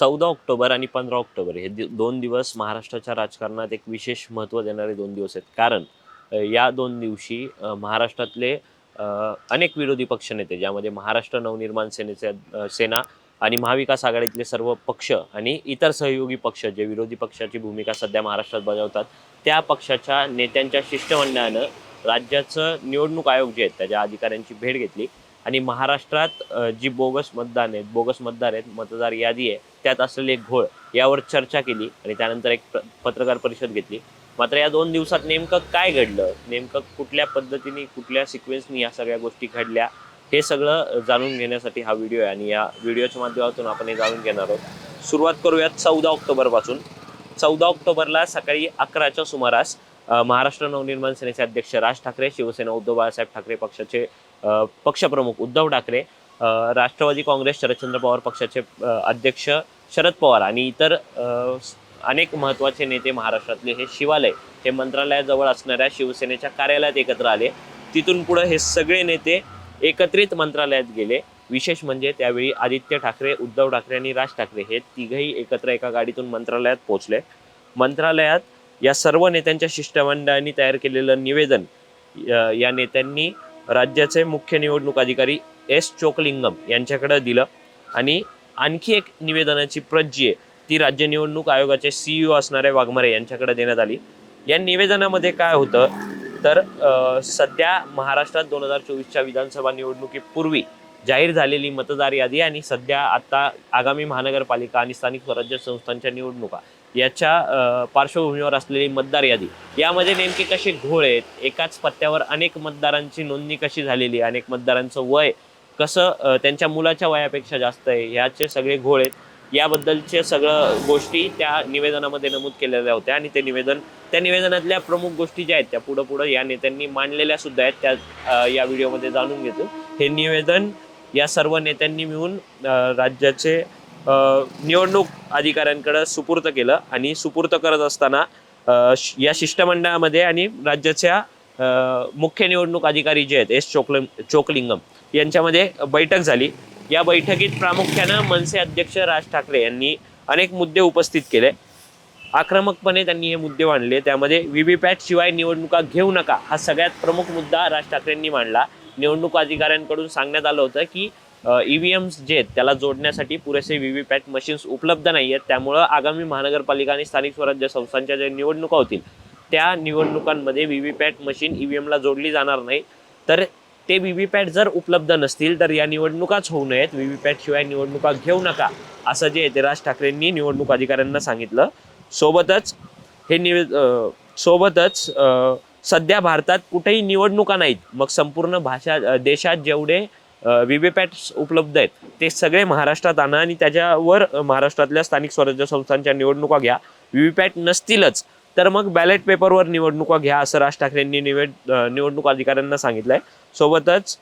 चौदा ऑक्टोबर आणि पंधरा ऑक्टोबर हे दि- दोन दिवस महाराष्ट्राच्या राजकारणात एक विशेष महत्त्व देणारे दोन दिवस आहेत. कारण या दोन दिवशी महाराष्ट्रातले अनेक विरोधी पक्षनेते ज्यामध्ये महाराष्ट्र नवनिर्माण सेनेचे सेना आणि महाविकास आघाडीतले सर्व पक्ष आणि इतर सहयोगी पक्ष जे विरोधी पक्षाची भूमिका सध्या महाराष्ट्रात बजावतात त्या पक्षाच्या नेत्यांच्या शिष्टमंडळानं राज्याचं निवडणूक आयोग जे आहेत त्याच्या अधिकाऱ्यांची भेट घेतली. आणि महाराष्ट्रात जी बोगस मतदान आहेत बोगस मतदार आहेत मतदार यादी आहे त्यात असलेले घोळ यावर चर्चा केली आणि त्यानंतर एक पत्रकार परिषद घेतली. मात्र या दोन दिवसात नेमकं काय घडलं? नेमकं कुठल्या पद्धतीने कुठल्या सिक्वेन्सनी या सगळ्या गोष्टी घडल्या? हे सगळं जाणून घेण्यासाठी हा व्हिडिओ आहे आणि या व्हिडिओच्या माध्यमातून आपण हे जाणून घेणार आहोत. सुरुवात करूयात चौदा ऑक्टोबरपासून चौदा ऑक्टोबरला सकाळी अकराच्या सुमारास महाराष्ट्र नवनिर्माण सेनेचे अध्यक्ष राज ठाकरे शिवसेना उद्धव बाळासाहेब ठाकरे पक्षाचे पक्षप्रमुख उद्धव ठाकरे राष्ट्रवादी काँग्रेस शरदचंद्र पवार पक्षाचे अध्यक्ष शरद पवार आणि इतर अनेक महत्त्वाचे नेते महाराष्ट्रातले हे शिवालय हे मंत्रालयाजवळ असणाऱ्या शिवसेनेच्या कार्यालयात एकत्र आले. तिथून पुढे हे सगळे नेते एकत्रित मंत्रालयात गेले. विशेष म्हणजे त्यावेळी आदित्य ठाकरे उद्धव ठाकरे आणि राज ठाकरे हे तिघही एकत्र एका गाडीतून मंत्रालयात पोहोचले. मंत्रालयात या सर्व नेत्यांच्या शिष्टमंडळाने तयार केलेलं निवेदन या नेत्यांनी राज्याचे मुख्य निवडणूक अधिकारी एस चोकलिंगम यांच्याकडे दिलं. आणि आणखी एक निवेदनाची प्रत जी आहे ती राज्य निवडणूक आयोगाचे सीईओ असणारे वाघमारे यांच्याकडे देण्यात आली. या निवेदनामध्ये काय होतं? तर सध्या महाराष्ट्रात दोन हजार चोवीसच्या विधानसभा निवडणुकीपूर्वी जाहीर झालेली मतदार यादी आणि सध्या आता आगामी महानगरपालिका आणि स्थानिक स्वराज्य संस्थांच्या निवडणुका याच्या पार्श्वभूमीवर असलेली मतदार यादी. यामध्ये नेमके कसे घोळ आहेत? एकाच पत्त्यावर अनेक मतदारांची नोंदणी कशी झालेली अनेक मतदारांचं वय कसं त्यांच्या मुलाच्या वयापेक्षा जास्त आहे ह्याचे सगळे घोळ आहेत. याबद्दलचे सगळं गोष्टी त्या निवेदनामध्ये नमूद केलेल्या होत्या आणि ते निवेदन त्या निवेदनातल्या प्रमुख गोष्टी ज्या आहेत त्या पुढं पुढं या नेत्यांनी मांडलेल्या सुद्धा आहेत त्या या व्हिडिओमध्ये जाणून घेतो. हे निवेदन या सर्व नेत्यांनी मिळून राज्याचे निवडणूक अधिकाऱ्यांकडे सुपूर्त केलं आणि सुपूर्त करत असताना या शिष्टमंडळामध्ये आणि राज्याच्या मुख्य निवडणूक अधिकारी जे आहेत एस चोकल चोकलिंगम यांच्यामध्ये बैठक झाली. या बैठकीत प्रामुख्यानं मनसे अध्यक्ष राज ठाकरे यांनी अनेक मुद्दे उपस्थित केले. आक्रमकपणे त्यांनी हे मुद्दे मांडले. त्यामध्ये व्हीव्हीपॅट शिवाय निवडणुका घेऊ नका हा सगळ्यात प्रमुख मुद्दा राज ठाकरेंनी मांडला. निवडणूक अधिकाऱ्यांकडून सांगण्यात आलं होतं की ईव्हीएम्स जे आहेत त्याला जोडण्यासाठी पुरेसे व्हीव्हीपॅट मशीन्स उपलब्ध नाही आहेत त्यामुळं आगामी महानगरपालिका आणि स्थानिक स्वराज्य संस्थांच्या ज्या निवडणुका होतील त्या निवडणुकांमध्ये व्हीव्हीपॅट मशीन ईव्हीएमला जोडली जाणार नाही. तर ते व्हीव्हीपॅट जर उपलब्ध नसतील तर या निवडणुकाच होऊ नयेत. व्हीव्हीपॅट शिवाय निवडणुका घेऊ नका असं जे आहे ते राज ठाकरेंनी निवडणूक अधिकाऱ्यांना सांगितलं. सोबतच हे निव सोबतच सध्या भारतात कुठेही निवडणुका नाहीत. मग संपूर्ण भाषा देशात जेवढे व्हीव्हीपॅट उपलब्ध आहेत ते सगळे महाराष्ट्रात आणा आणि त्याच्यावर महाराष्ट्रातल्या स्थानिक स्वराज्य संस्थांच्या निवडणुका घ्या. व्हीव्हीपॅट नसतीलच. तर मग बॅलेट पेपरवर निवडणुका घ्या असं राज ठाकरेंनी निवड निवडणूक अधिकाऱ्यांना सांगितलंय. सोबतच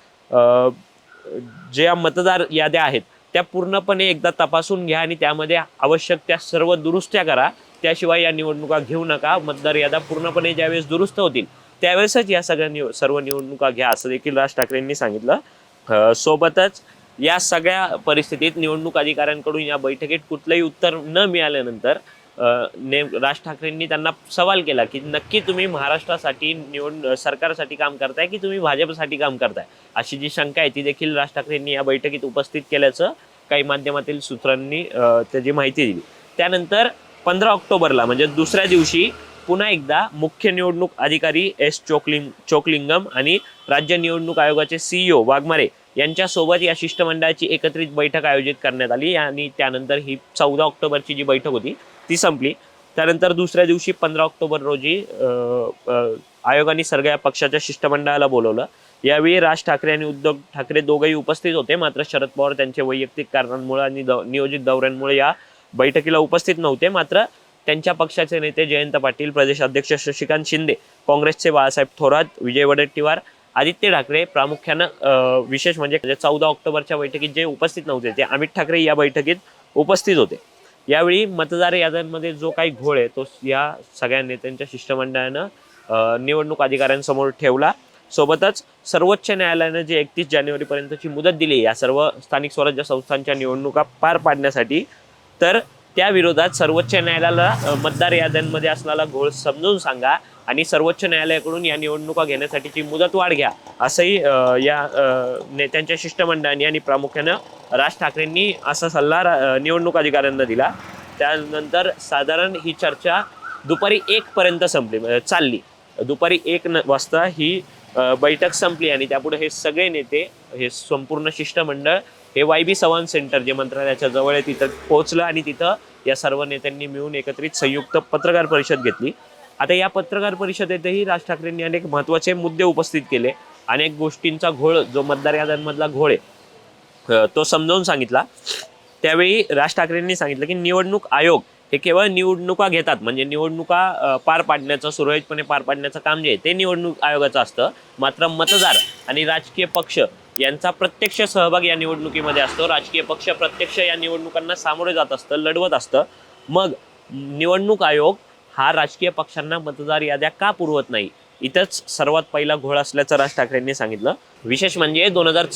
ज्या मतदार याद्या आहेत त्या पूर्णपणे एकदा तपासून घ्या आणि त्यामध्ये आवश्यक त्या सर्व दुरुस्त्या करा. त्याशिवाय या निवडणुका घेऊ नका. मतदार याद्या पूर्णपणे ज्यावेळेस दुरुस्त होतील त्यावेळेसच या सगळ्या निव सर्व निवडणुका घ्या असं देखील राज ठाकरेंनी सांगितलं. सोबतच या सगळ्या परिस्थितीत निवडणूक अधिकाऱ्यांकडून या बैठकीत कुठलंही उत्तर न मिळाल्यानंतर नेम राज ठाकरेंनी त्यांना सवाल केला की नक्की तुम्ही महाराष्ट्रासाठी निवड सरकारसाठी काम करताय की तुम्ही भाजपसाठी काम करताय? अशी जी शंका आहे ती देखील राज ठाकरेंनी या बैठकीत उपस्थित केल्याचं काही माध्यमातील सूत्रांनी त्याची माहिती दिली. त्यानंतर पंधरा ऑक्टोबरला म्हणजे दुसऱ्या दिवशी पुन्हा एकदा मुख्य निवडणूक अधिकारी एस चोकलिंग चोकलिंगम आणि राज्य निवडणूक आयोगाचे सीईओ वाघमारे यांच्यासोबत या शिष्टमंडळाची एकत्रित बैठक आयोजित करण्यात आली आणि त्यानंतर ही चौदा ऑक्टोबरची जी बैठक होती ती संपली. त्यानंतर दुसऱ्या दिवशी पंधरा ऑक्टोबर रोजी आयोगाने सर्ग आयोगाने सगळ्या पक्षाच्या शिष्टमंडळाला बोलवलं. यावेळी राज ठाकरे आणि उद्धव ठाकरे दोघंही उपस्थित होते. मात्र शरद पवार त्यांच्या वैयक्तिक कारणांमुळे आणि नियोजित दौऱ्यांमुळे या बैठकीला उपस्थित नव्हते. मात्र त्यांच्या पक्षाचे नेते जयंत पाटील प्रदेश अध्यक्ष शशिकांत शिंदे काँग्रेसचे बाळासाहेब थोरात विजय वडेट्टीवार आदित्य ठाकरे प्रामुख्यानं विशेष म्हणजे चौदा ऑक्टोबरच्या बैठकीत जे उपस्थित नव्हते ते अमित ठाकरे या बैठकीत उपस्थित होते. यावेळी मतदार याद्यांमध्ये जो काही घोळ आहे तो या सगळ्या नेत्यांच्या शिष्टमंडळानं निवडणूक अधिकाऱ्यांसमोर ठेवला. सोबतच सर्वोच्च न्यायालयानं जे एकतीस जानेवारीपर्यंतची मुदत दिली या सर्व स्थानिक स्वराज्य संस्थांच्या निवडणुका पार पाडण्यासाठी तर त्या विरोधात सर्वोच्च न्यायालयाला मतदार याद्यांमध्ये असलेला घोळ समजून सांगा आणि सर्वोच्च न्यायालयाकडून या निवडणुका घेण्यासाठीची मुदत वाढ घ्या असंही या नेत्यांच्या शिष्टमंडळाने आणि प्रामुख्यानं राज ठाकरेंनी असा सल्ला निवडणूक अधिकाऱ्यांना दिला. त्यानंतर साधारण ही चर्चा दुपारी एक पर्यंत संपली चालली. दुपारी एक न- वाजता ही बैठक संपली आणि त्यापुढे हे सगळे नेते हे संपूर्ण शिष्टमंडळ हे वाय बी सवन सेंटर जे मंत्रालयाच्या जवळ आहे तिथं पोहोचलं आणि तिथं या सर्व नेत्यांनी मिळून एकत्रित संयुक्त पत्रकार परिषद घेतली. आता या पत्रकार परिषदेतही राज ठाकरेंनी अनेक महत्त्वाचे मुद्दे उपस्थित केले. अनेक गोष्टींचा घोळ जो मतदार याद्यांमधला घोळ आहे तो समजावून सांगितला. त्यावेळी राज ठाकरेंनी सांगितलं की निवडणूक आयोग हे केवळ निवडणुका घेतात. म्हणजे निवडणुका पार पाडण्याचं सुरळीतपणे पार पाडण्याचं काम जे आहे ते निवडणूक आयोगाचं असतं. मात्र मतदार आणि राजकीय पक्ष यांचा प्रत्यक्ष सहभाग या निवडणुकीमध्ये असतो. राजकीय पक्ष प्रत्यक्ष या निवडणुकांना सामोरे जात असतं लढवत असतं. मग निवडणूक आयोग हा राजकीय पक्षांना मतदार याद्या का पुरवत नाही? इथंच सर्वात पहिला घोळ असल्याचं राज ठाकरेंनी सांगितलं. विशेष म्हणजे दोन हजार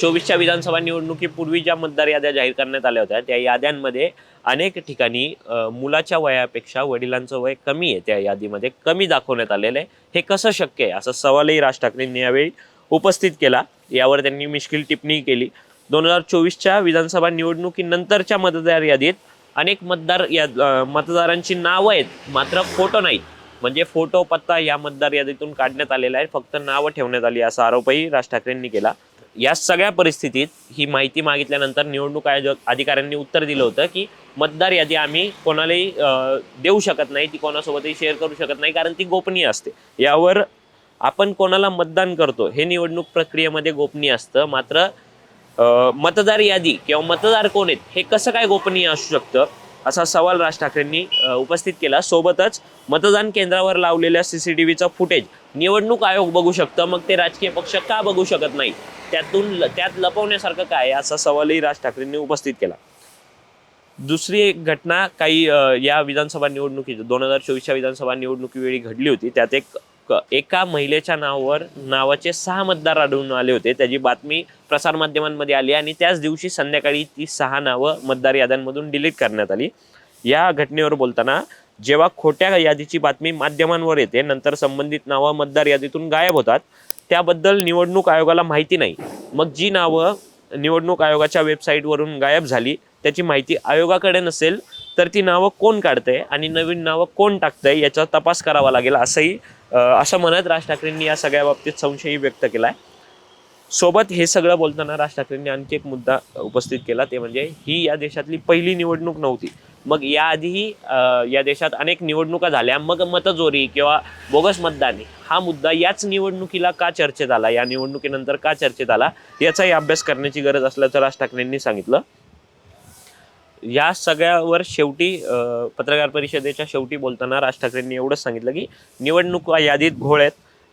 चोवीसच्या विधानसभा निवडणुकीपूर्वी ज्या मतदार याद्या जाहीर करण्यात आल्या होत्या त्या याद्यांमध्ये अनेक ठिकाणी मुलाच्या वयापेक्षा वडिलांचं वय कमी आहे. त्या यादीमध्ये कमी दाखवण्यात आलेलं आहे. हे कसं शक्य आहे? असा सवालही राज ठाकरेंनी यावेळी उपस्थित केला. यावर त्यांनी मिश्किल टिप्पणी केली. दोन हजार चोवीसच्या विधानसभा निवडणुकीनंतरच्या मतदार यादीत अनेक मतदार या मतदारांची नावं आहेत मात्र फोटो नाहीत. म्हणजे फोटो पत्ता या मतदार यादीतून काढण्यात आलेला आहे. फक्त नावं ठेवण्यात आली असा आरोपही राज ठाकरेंनी केला. या सगळ्या परिस्थितीत ही माहिती मागितल्यानंतर निवडणूक आयोजक अधिकाऱ्यांनी उत्तर दिलं होतं की मतदार यादी आम्ही कोणालाही देऊ शकत नाही ती कोणासोबतही शेअर करू शकत नाही कारण ती गोपनीय असते. यावर आपण कोणाला मतदान करतो हे निवडणूक प्रक्रियेमध्ये गोपनीय असतं. मात्र मतदार यादी किंवा मतदार कोण आहेत हे कसं काय गोपनीय असू शकतं? असा सवाल राज ठाकरेंनी उपस्थित केला. सोबतच मतदान केंद्रावर लावलेल्या सी सी टी व्हीचा फुटेज निवडणूक आयोग बघू शकतं. मग ते राजकीय पक्ष का बघू शकत नाही? त्यातून ल- त्यात लपवण्यासारखं काय? आहे असा सवालही राज ठाकरेंनी उपस्थित केला. दुसरी एक घटना काही या विधानसभा निवडणुकीची दोन हजार चोवीसच्या विधानसभा निवडणुकीवेळी घडली होती. त्यात एक एका महिलेच्या नावावर नावाचे सहा मतदार आढळून आले होते. त्याची बातमी प्रसारमाध्यमांमध्ये आली आणि त्याच दिवशी संध्याकाळी ती सहा नावं मतदार याद्यांमधून डिलीट करण्यात आली. या घटनेवर बोलताना जेव्हा खोट्या यादीची बातमी माध्यमांवर येते नंतर संबंधित नावं मतदार यादीतून गायब होतात त्याबद्दल निवडणूक आयोगाला माहिती नाही. मग जी नावं निवडणूक आयोगाच्या वेबसाईटवरून गायब झाली त्याची माहिती आयोगाकडे नसेल तर ती नावं कोण काढतंय आणि नवीन नावं कोण टाकतंय याचा तपास करावा लागेल असंही असं म्हणत राज ठाकरेंनी या सगळ्या बाबतीत संशयही व्यक्त केलाय. सोबत हे सगळं बोलताना राज ठाकरेंनी आणखी एक मुद्दा उपस्थित केला ते म्हणजे ही या देशातली पहिली निवडणूक नव्हती. मग याआधीही या देशात अनेक निवडणुका झाल्या. मग मतजोरी किंवा बोगस मतदान हा मुद्दा याच निवडणुकीला का चर्चेत आला? या निवडणुकीनंतर का चर्चेत आला? याचाही अभ्यास करण्याची गरज असल्याचं राज ठाकरेंनी सांगितलं. या सगळ्यावर शेवटी पत्रकार परिषदेच्या शेवटी बोलताना राज ठाकरेंनी एवढंच सांगितलं की निवडणूक यादीत घोळ आहेत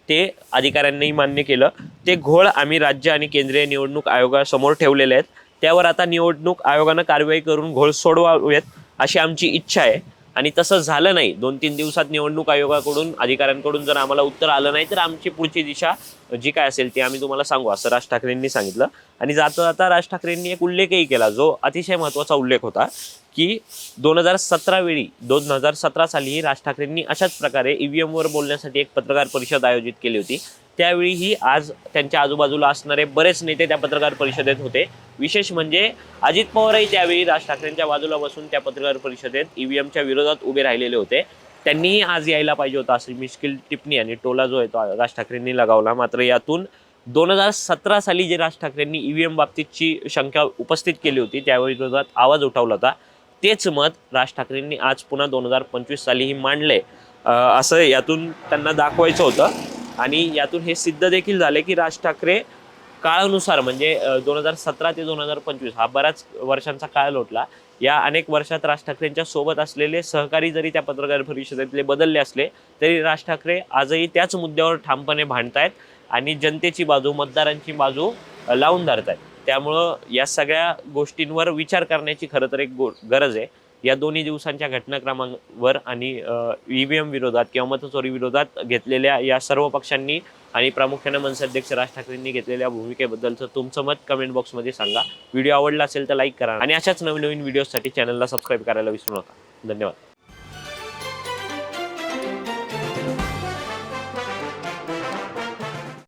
ते अधिकाऱ्यांनीही मान्य केलं. ते घोळ आम्ही राज्य आणि केंद्रीय निवडणूक आयोगासमोर ठेवलेले आहेत. त्यावर आता निवडणूक आयोगानं कारवाई करून घोळ सोडवावेत अशी आमची इच्छा आहे. आणि तसं झालं नाही. दोन तीन दिवसात निवडणूक आयोगाकडून अधिकाऱ्यांकडून जर आम्हाला उत्तर आलं नाही तर आमची पुढची दिशा जी काय असेल ती आम्ही तुम्हाला सांगू असं राज ठाकरेंनी सांगितलं. आणि जाता जाता राज ठाकरेंनी एक उल्लेखही केला जो अतिशय महत्त्वाचा उल्लेख होता की दोन हजार सतरा वेळी दोन हजार सतरा साली राज ठाकरेंनी अशाच प्रकारे ईव्हीएम वर बोलण्यासाठी एक पत्रकार परिषद आयोजित केली होती. त्यावेळीही आज त्यांच्या आजूबाजूला असणारे बरेच नेते त्या पत्रकार परिषदेत होते. विशेष म्हणजे अजित पवारही त्यावेळी राज ठाकरेंच्या बाजूला बसून त्या पत्रकार परिषदेत ईव्हीएमच्या विरोधात उभे राहिलेले होते. त्यांनीही आज यायला पाहिजे होता अशी मिश्किल टिप्पणी आणि टोला जो आहे तो राज ठाकरेंनी लगावला. मात्र यातून दोन हजार सतरा साली जे राज ठाकरेंनी ईव्हीएम बाबतीतची शंका उपस्थित केली होती त्यावेळी विरोधात आवाज उठवला होता. तेच मत राज ठाकरेंनी आज पुन्हा दोन हजार पंचवीस सालीही मांडले. असं यातून त्यांना दाखवायचं होतं. आणि यातून हे सिद्ध देखील झाले की राज ठाकरे काळानुसार म्हणजे दोन हजार सतरा ते दोन हजार पंचवीस हा बऱ्याच वर्षांचा काळ लोटला. या अनेक वर्षात राज ठाकरेंच्या सोबत असलेले सहकारी जरी त्या पत्रकार परिषदेतले बदलले असले तरी राज ठाकरे आजही त्याच मुद्द्यावर ठामपणे भांडतायत आणि जनतेची बाजू मतदारांची बाजू लावून लावून धरतायत. त्यामुळं या सगळ्या गोष्टींवर विचार करण्याची खरं तर एक गो गरज आहे. या दोन्ही दिवसांच्या घटनाक्रमांवर आणि ई व्ही एम विरोधात किंवा मतचोरी विरोधात घेतलेल्या या सर्व पक्षांनी आणि प्रामुख्याने मनसे अध्यक्ष राज ठाकरेंनी घेतलेल्या भूमिकेबद्दलचं तुमचं मत कमेंट बॉक्समध्ये सांगा. व्हिडिओ आवडला असेल तर लाईक करा. आणि अशाच नवीन नवीन व्हिडिओसाठी चॅनलला सबस्क्राईब करायला विसरू नका. धन्यवाद.